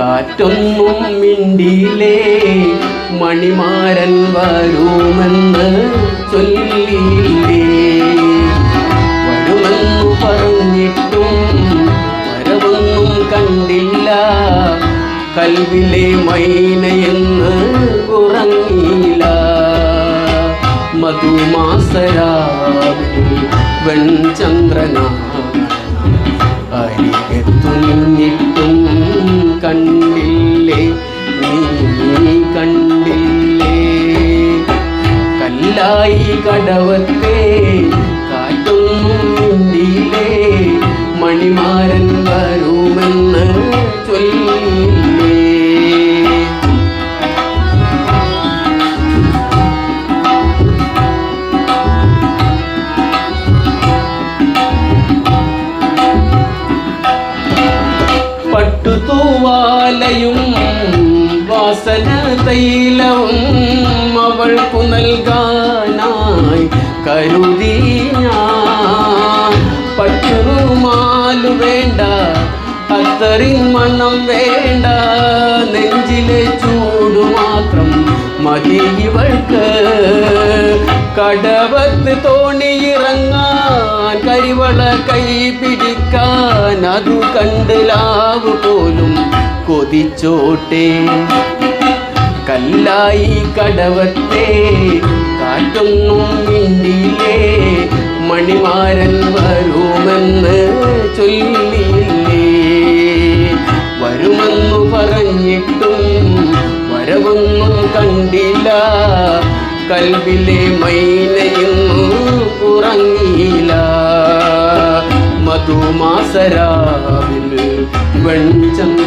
കാറ്റൊന്നും മിണ്ടിയിലേ മണിമാരൻ വരുമെന്ന് ചൊല്ലിയില്ലേ? വരുമെന്നു പറഞ്ഞിട്ടും വരവൊന്നും കണ്ടില്ല. കൽവിലെ മൈനയെന്ന് ഉറങ്ങിയില്ല. മധുമാസരാവിൽ വെൺചന്ദ്രനാ കണ്ടില്ലേ നീ കണ്ടില്ലേ? കല്ലായി കടവത്തെ കാറ്റൊന്നും മിണ്ടിയില്ലേ മണിമാരൻ വരുമെന്ന് ചൊല്ലില്ലേ? പട്ടുതൂവാലയും വാസന തൈലവും അവൾക്കു നൽകാനായി കരുതി ഞാൻ പട്ടുറുമാലു വേണ്ട അത്തറിൻ മണം വേണ്ട നെഞ്ചിലെ ചൂട് മാത്രം മതി ഇവൾക്ക്. കടവത്ത് തോണിയിറങ്ങാൻ കരിവള കൈ പിടിക്കാൻ അതു കണ്ട് ലാവ് പോലും കൊതിച്ചോട്ടെ കല്ലായി കടവത്തെ കാറ്റൊന്നും മിണ്ടിയിലേ മണിമാരൻ വരുമെന്ന് ചൊല്ലിയില്ലേ? വരുമെന്നു പറഞ്ഞിട്ടും വരവൊന്നും കണ്ടില്ല. കൽവിലെ മൈനയൊന്നും ഉറങ്ങിയില്ല. മധുമാസരാവിൽ വെൺചന്ദ്രനാ